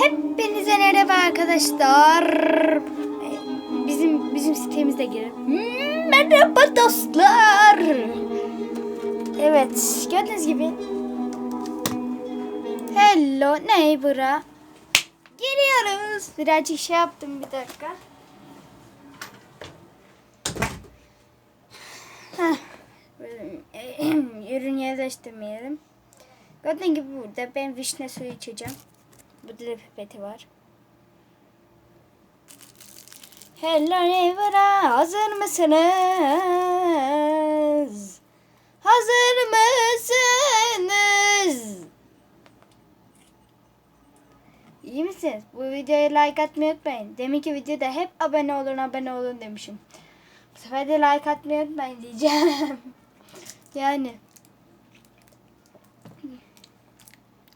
Hepinize merhaba arkadaşlar. Ee, Bizim bizim sitemize girin. Merhaba dostlar. Evet, gördüğünüz gibi Hello neighbor'a giriyoruz. Birazcık şey yaptım bir dakika. Heh, Ürün yerleştirmeyelim. Gördüğün gibi burada ben vişne suyu içeceğim. Burada da pipeti var. Hello neighbor'a hazır mısınız? Hazır mısınız? İyi misiniz? Bu videoya like atmayı unutmayın. Deminki videoda hep abone olun abone olun demişim. Bu sefer de like atmayı unutmayın diyeceğim. yani.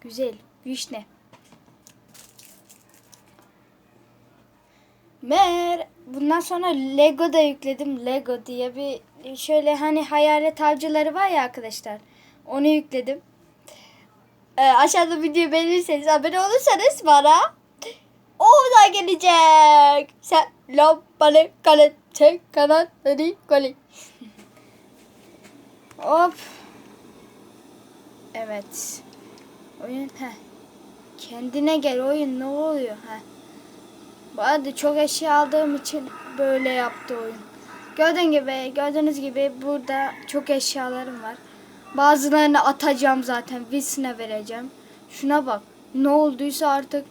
Güzel. Vişne. Mer bundan sonra Lego da yükledim. Lego diye bir şöyle hani hayalet avcıları var ya arkadaşlar. Onu yükledim. Ee, aşağıda video beğenirseniz abone olursanız bana o da gelecek. Sen lambalı kalet çek kanatları kole. Hop. Evet. Oyun he. Kendine gel oyun ne oluyor he. Arada çok eşya aldığım için böyle yaptı oyun. Gördüğün gibi, gördüğünüz gibi burada çok eşyalarım var. Bazılarını atacağım zaten. Wilson'a vereceğim. Şuna bak. Ne olduysa artık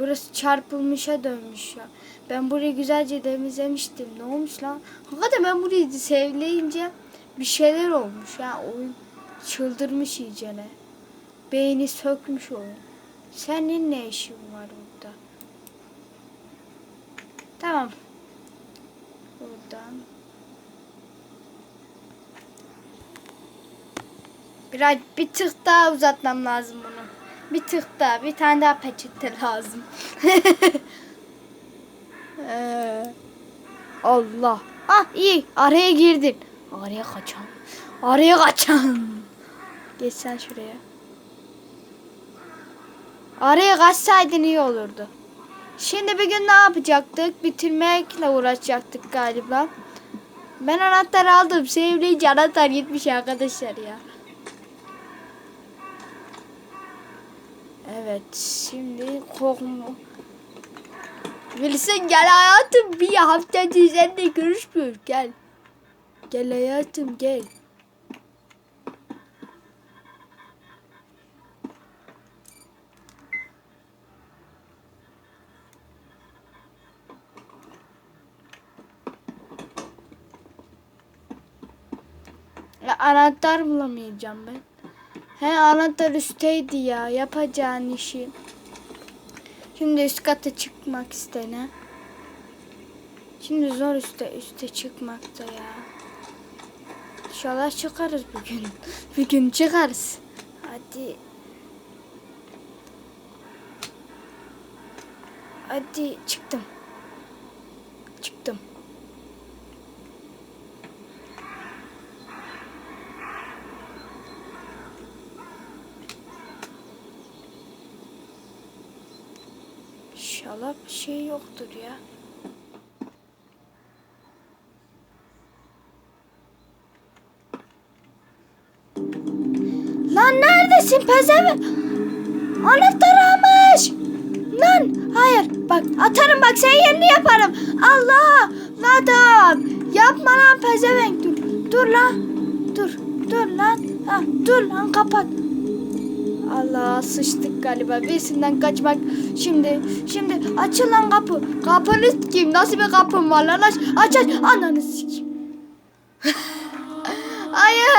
burası çarpılmışa dönmüş ya. Ben burayı güzelce temizlemiştim. Ne olmuş lan? Hakikaten ben burayı sevleyince bir şeyler olmuş ya. Oyun çıldırmış iyicene. Beyni sökmüş oyun. Senin ne işin var burada? Tamam. Buradan. Biraz bir tık daha uzatmam lazım bunu. Bir tık daha. Bir tane daha peçete lazım. Ee, Allah. Ah iyi. Araya girdin. Araya kaçan. Araya kaçan. Geç sen şuraya. Araya kaçsaydın iyi olurdu. Şimdi bir gün ne yapacaktık? Bitirmekle uğraşacaktık galiba. Ben anahtar aldım. Sevleyince anahtar gitmiş arkadaşlar ya. Evet şimdi korkma. Wilson gel hayatım bir haftadır seninle görüşmüyoruz gel. Gel hayatım gel. Anahtar bulamayacağım ben. He anahtar üstteydi ya yapacağın işi. Şimdi üst kata çıkmak istene. Şimdi zor üste üste çıkmakta ya. İnşallah çıkarız bugün. Bugün çıkarız. Hadi. Hadi. Çıktım. İnşallah bir şey yoktur ya. Lan neredesin pezevenk? Anahtar almış. Lan hayır bak atarım bak senin yerini yaparım. Allah adam yapma lan pezevenk dur. Dur lan dur dur lan. Ha, dur lan kapat. Allah sıçtık galiba. Birisinden kaçmak. Şimdi şimdi açın lan kapı. Kapını sikeyim. Nasıl bir kapım var lan aç aç aç. Ananı sikeyim. Hayır.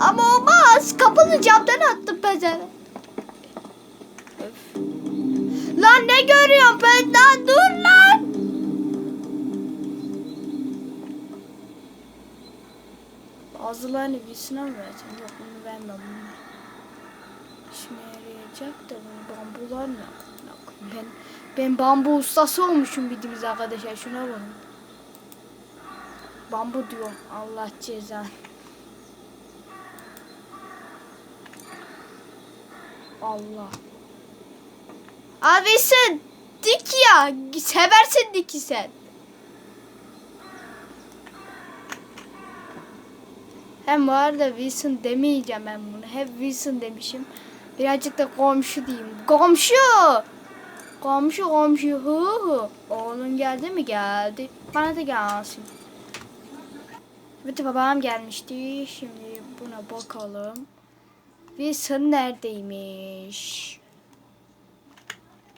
Ama olmaz. Kapını camdan attım pezevenk. Öf. Lan ne görüyorsun lan dur lan. Birisine mi vereceğim? Yok bunu vermem. İşime yarayacak da bu bambular ne? Ben, ben bambu ustası olmuşum bildiğimiz arkadaşlar. Şuna bakın. Bambu diyor. Allah ceza. Allah. Abi sen dik ya. Seversin diki sen. Hem bu arada Wilson demeyeceğim ben bunu. Hep Wilson demişim. Birazcık da komşu diyeyim. Komşu! Komşu komşu hu hu. Oğlun geldi mi? Geldi. Bana da gelsin. Evet babam gelmişti. Şimdi buna bakalım. Wilson neredeymiş?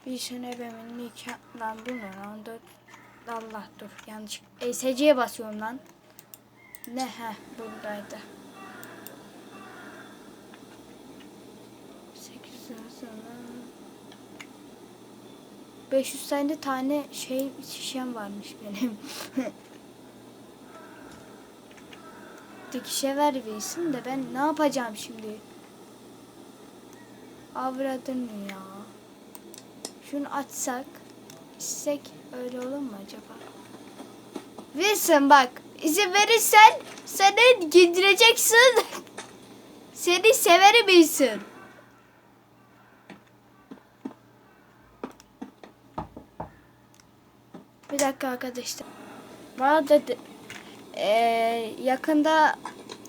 Wilson ebemin nikah... Lan bu ne lan? Allah dur yanlış. ESC'ye basıyorum lan. Ne he buradaydı. 8 sonra 500 tane tane şey şişem varmış benim. Dikişe ver versin de ben ne yapacağım şimdi? Avradın ya. Şunu açsak, içsek öyle olur mu acaba? Wilson bak, izin verirsen seni gidireceksin. Seni severim Wilson. Bir dakika arkadaşlar. Bana da eee, yakında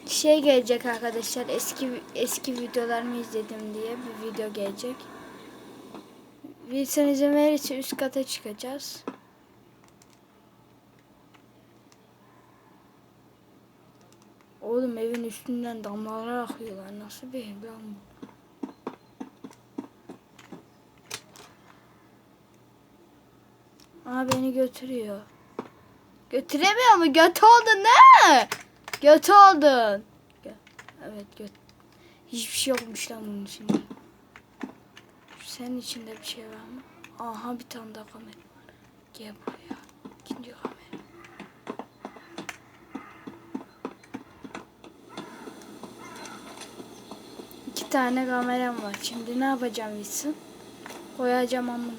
şey gelecek arkadaşlar. Eski eski videolarımı izledim diye bir video gelecek. Wilson izin verirse üst kata çıkacağız. Oğlum evin üstünden damlalar akıyorlar. Nasıl bir ev lan bu? Aa beni götürüyor. Götüremiyor mu? Göt oldun ne? Göt oldun. Evet göt. Hiçbir şey yokmuş lan bunun içinde. Senin içinde bir şey var mı? Aha bir tane daha kamera var. Gel buraya. İkinci kamera. İki tane kameram var. Şimdi ne yapacağım Wilson? Koyacağım amın.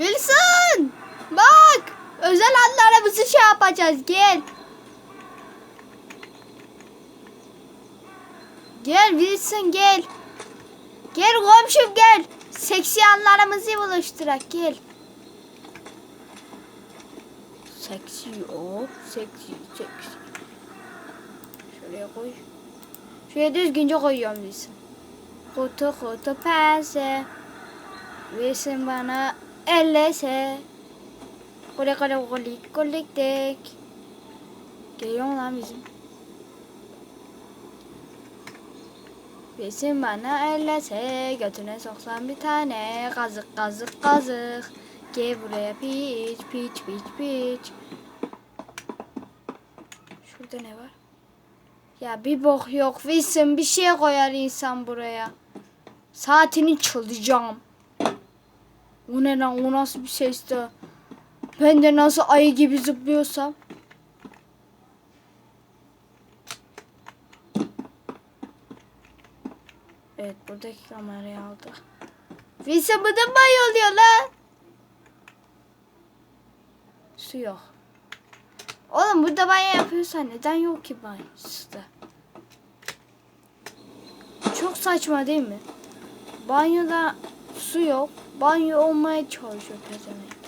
Wilson! Bak! Özel anlarımızı şey yapacağız. Gel. Gel Wilson gel. Gel komşum gel. Seksi anlarımızı buluşturak gel. Seksi o. Seksi seksi. Şuraya koy. Şuraya düzgünce koyuyorum Wilson. Kutu kutu pense. Wilson bana ellese. Kole kole kolik kolik tek. Geliyor lan bizim? Wilson bana ellese. Götüne soksan bir tane. Kazık kazık kazık. Gel buraya piç piç piç piç. Şurada ne var? Ya bir bok yok. Wilson bir şey koyar insan buraya. Saatini çalacağım. O ne lan o nasıl bir sesti? Ben de nasıl ayı gibi zıplıyorsam. Evet buradaki kamerayı aldı. Wilson bıdım banyo oluyor lan. Su yok. Oğlum burada banyo yapıyorsan neden yok ki banyosu? Çok saçma değil mi? Banyoda su yok. Banyo olmaya çalışıyor pezevenk.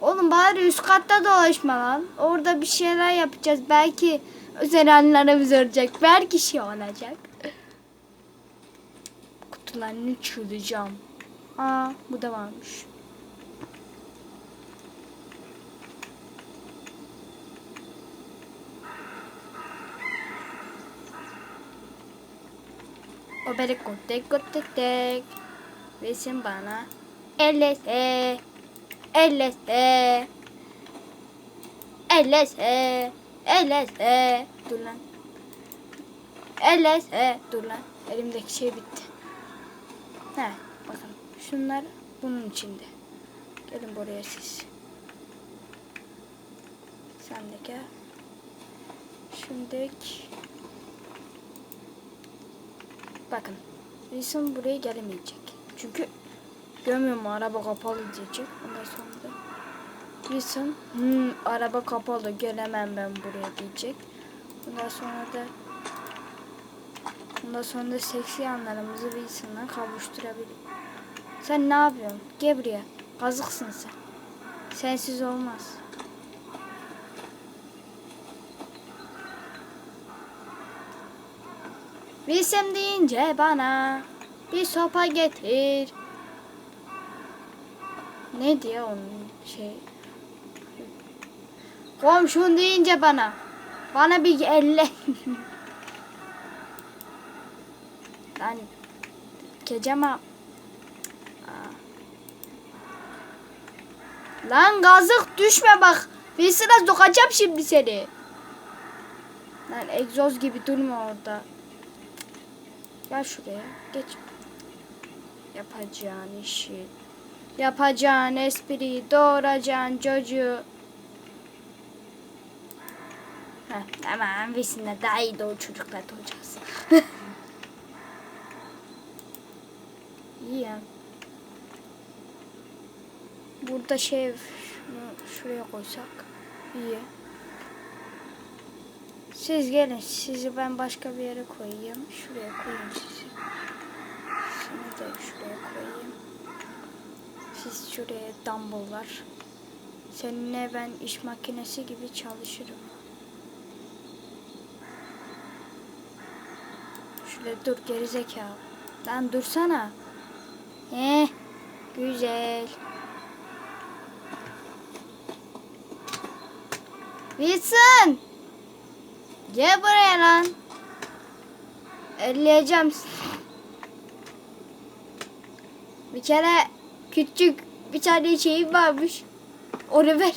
Oğlum bari üst katta dolaşma lan. Orada bir şeyler yapacağız. Belki özel anlarımız olacak. Belki şey olacak. Kutularını çürüyeceğim. Aa bu da varmış. O beni kotek kotek Resim bana. Ellese ellese ellese ellese dur lan. Ellese dur lan. Elimdeki şey bitti. He bakın şunlar bunun içinde. Gelin buraya siz. Sen de gel. Şimdilik Bakın. Wilson buraya gelemeyecek. Çünkü görmüyor mu araba kapalı diyecek. Ondan sonra da hmm, araba kapalı gelemem ben buraya diyecek. Ondan sonra da Ondan sonra da seksi yanlarımızı Wilson'la kavuşturabilir. Sen ne yapıyorsun? Gel buraya. Kazıksın sen. Sensiz olmaz. Wilson deyince bana bir sopa getir. Ne diyor onun şey? Komşun deyince bana. Bana bir elle. Lan kecema. Lan gazık düşme bak. Wilson'a sokacağım şimdi seni. Lan egzoz gibi durma orada. Gel şuraya. Geç. Yapacağın işi. Yapacağın espriyi doğuracağın çocuğu. Heh, tamam Wilson'la daha iyi de o çocuklar olacağız. İyi ya. Burada şey şunu şuraya koysak iyi. Siz gelin. Sizi ben başka bir yere koyayım. Şuraya koyayım sizi. Seni de şuraya koyayım. Siz şuraya dumbbell var. Seninle ben iş makinesi gibi çalışırım. Şöyle dur gerizekalı. Lan dursana. Eh, güzel. Wilson! Gel buraya lan. Elleyeceğim. Bir kere küçük bir tane şeyim varmış. Onu ver.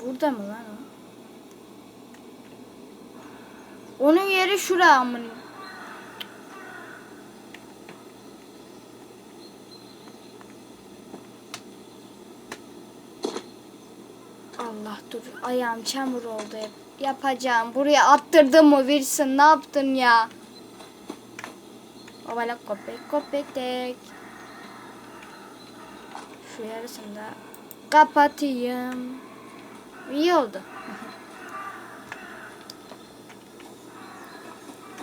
Burada mı lan o? Onun yeri şura amına. Allah dur ayağım çamur oldu. Yapacağım. Buraya attırdın mı Wilson? Ne yaptın ya? Ovala köpek köpek tek. Şu yarısını da kapatayım. İyi oldu.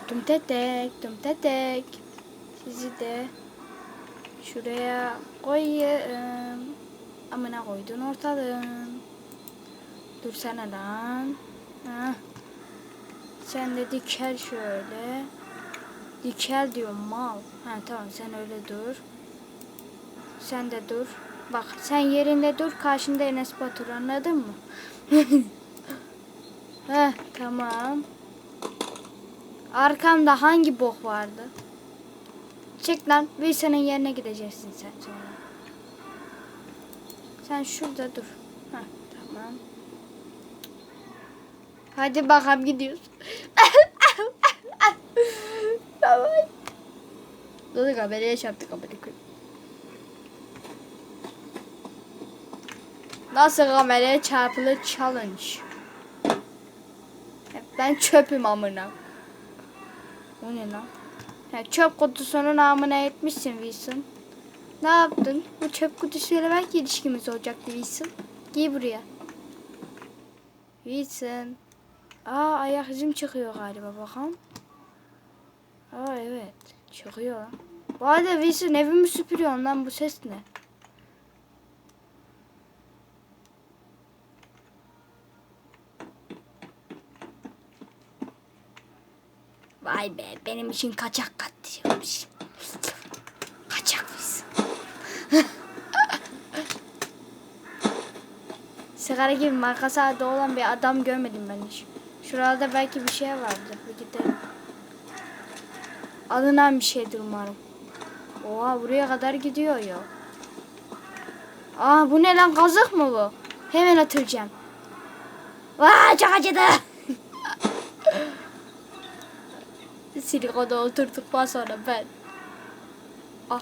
Tum tetek, tum tetek. Sizi de şuraya koyayım. Amına koydun ortalığın. Dur sana lan. Hah. Sen de dikel şöyle. Dikel diyorum mal. Ha tamam sen öyle dur. Sen de dur. Bak sen yerinde dur karşında Enes Batur anladın mı? Heh tamam. Arkamda hangi bok vardı? Çek lan. Wilson'ın yerine gideceksin sen sonra. Sen şurada dur. Heh, tamam. Hadi bakalım gidiyoruz. tamam. Dur kameraya çarptık kamerayı. Nasıl kameraya çarpılır challenge. Ben çöpüm amına. O ne lan? Ha, çöp kutusunun namına etmişsin Wilson. Ne yaptın? Bu çöp kutusuyla belki ilişkimiz olacaktı Wilson. Giy buraya. Wilson. Aa ayak izim çıkıyor galiba bakalım. Aa evet çıkıyor. Bu arada Wilson evimi süpürüyorsun lan bu ses ne? Vay be benim için kaçak katliyormuş. Kaçak Wilson. Sigara gibi markası adı olan bir adam görmedim ben hiç. Şurada belki bir şey vardır. Bir gidelim. Alınan bir şeydir umarım. Oha buraya kadar gidiyor ya. Aa bu ne lan kazık mı bu? Hemen atacağım. Vaa çok acıdı. Silikona oturduktan sonra ben. Ah,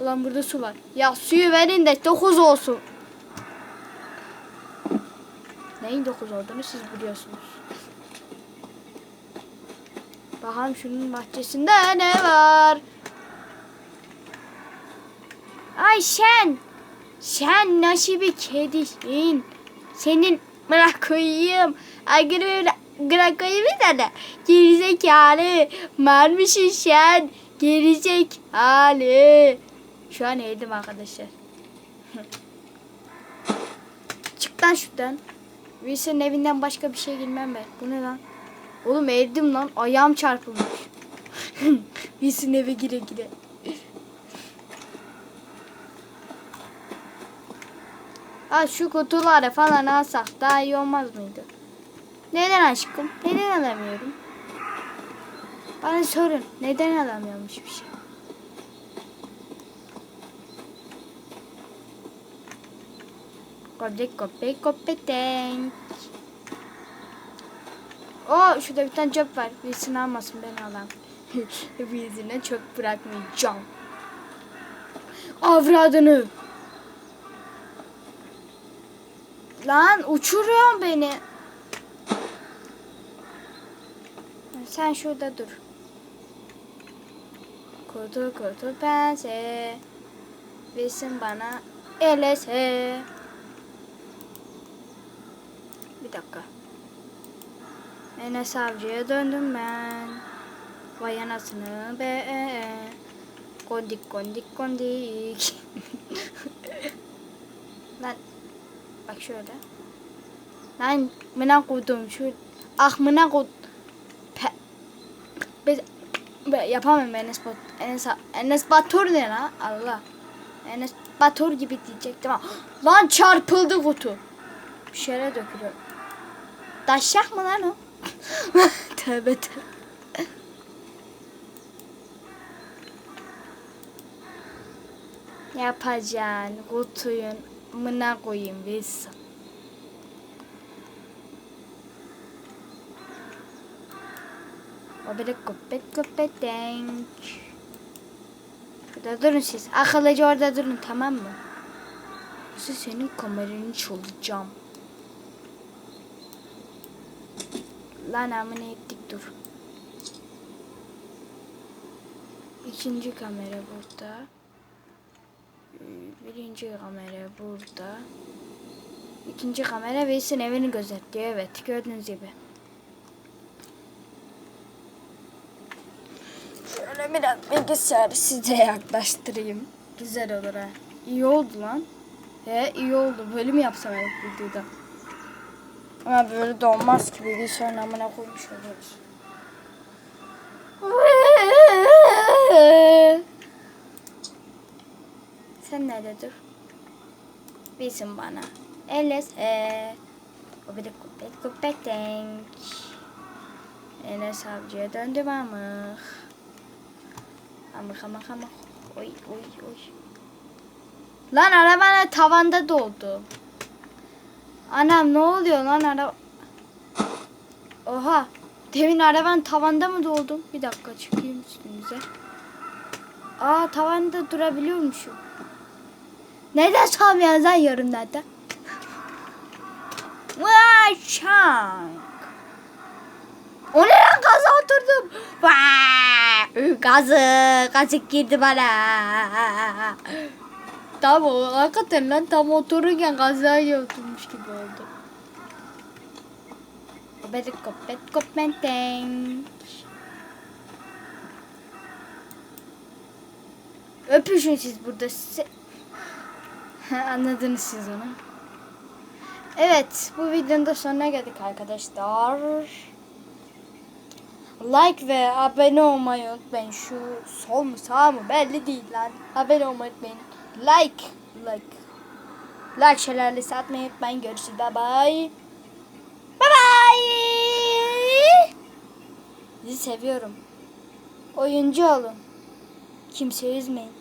ulan burada su var. Ya suyu verin de 9 olsun. Neyin 9 olduğunu siz biliyorsunuz. Bakalım şunun bahçesinde ne var? Ayşen. Sen nasıl bir kedisin? Senin bırak koyayım. Agırı bırak koyayım bir tane. Gerizekalı. Mal mısın sen? Gerizekalı. Şu an yedim arkadaşlar. Çık lan şuradan. Wilson'ın evinden başka bir şey girmem ben. Bu ne lan? Oğlum evdim lan. Ayağım çarpılmış. Wilson'ın eve gire gire. Ha şu kutuları falan alsak daha iyi olmaz mıydı? Neden aşkım? Neden alamıyorum? Bana sorun. Neden alamıyormuş bir şey? Köpek köpek köpek O şurada bir tane çöp var. Birisini almasın ben alayım. Birisine çöp bırakmayacağım. Avradını. Lan uçuruyorsun beni. Sen şurada dur. Kutu kutu pense. Versin bana elese. Bir dakika. Enes Avcı'ya döndüm ben. Vay anasını be. Kondik kondik kondik. Lan bak şöyle. Lan mına koydum şu. Ah mına koy. Pe- Be- yapamam Enes Bat Enes, Enes Batur ne lan? Allah. Enes Batur gibi diyecektim ama. Lan çarpıldı kutu. Bir şeyler dökülüyor. Taşak mı lan o? tövbe tövbe. Yapacaksın kutuyun mına koyayım biz. O böyle köpek köpek denk. Şurada durun siz. Akıllıca orada durun tamam mı? Yoksa senin kameranı çalacağım. Lan amına ettik dur. İkinci kamera burada. Birinci kamera burada. İkinci kamera Veys'in evini gözetliyor. Evet gördüğünüz gibi. Şöyle biraz bilgisayarı size yaklaştırayım. Güzel olur ha. İyi oldu lan. He iyi oldu. Böyle mi yapsam evet videoda? Ama böyle de olmaz ki bilgisayarın amına koymuş oluruz. Sen nerede dur? Bilsin bana. Eles he. O bir de köpek köpek denk. Enes avcıya döndüm amık. Amık amık amık. Oy oy oy. Lan arabana tavanda doldu. Anam ne oluyor lan araba? Oha. Demin araban tavanda mı doldu? Bir dakika çıkayım üstünüze. Aa tavanda durabiliyormuşum. Neden çalmıyorsun lan yorumlarda? Vay şank. O ne lan gaza oturdum. Vay, gazı, gazı girdi bana. Tam o hakikaten lan tam otururken gazaya oturmuş gibi oldu. Kopet kopet kopeteng. Öpüşün siz burada. Anladınız siz onu. Evet bu videonun da sonuna geldik arkadaşlar. Like ve abone olmayı unutmayın. Şu sol mu sağ mı belli değil lan. Abone olmayı unutmayın. Like. Like. Like şelalesi atmayı unutmayın. Görüşürüz. Bye bye. Bye bye. Sizi seviyorum. Oyuncu olun. Kimseyi üzmeyin.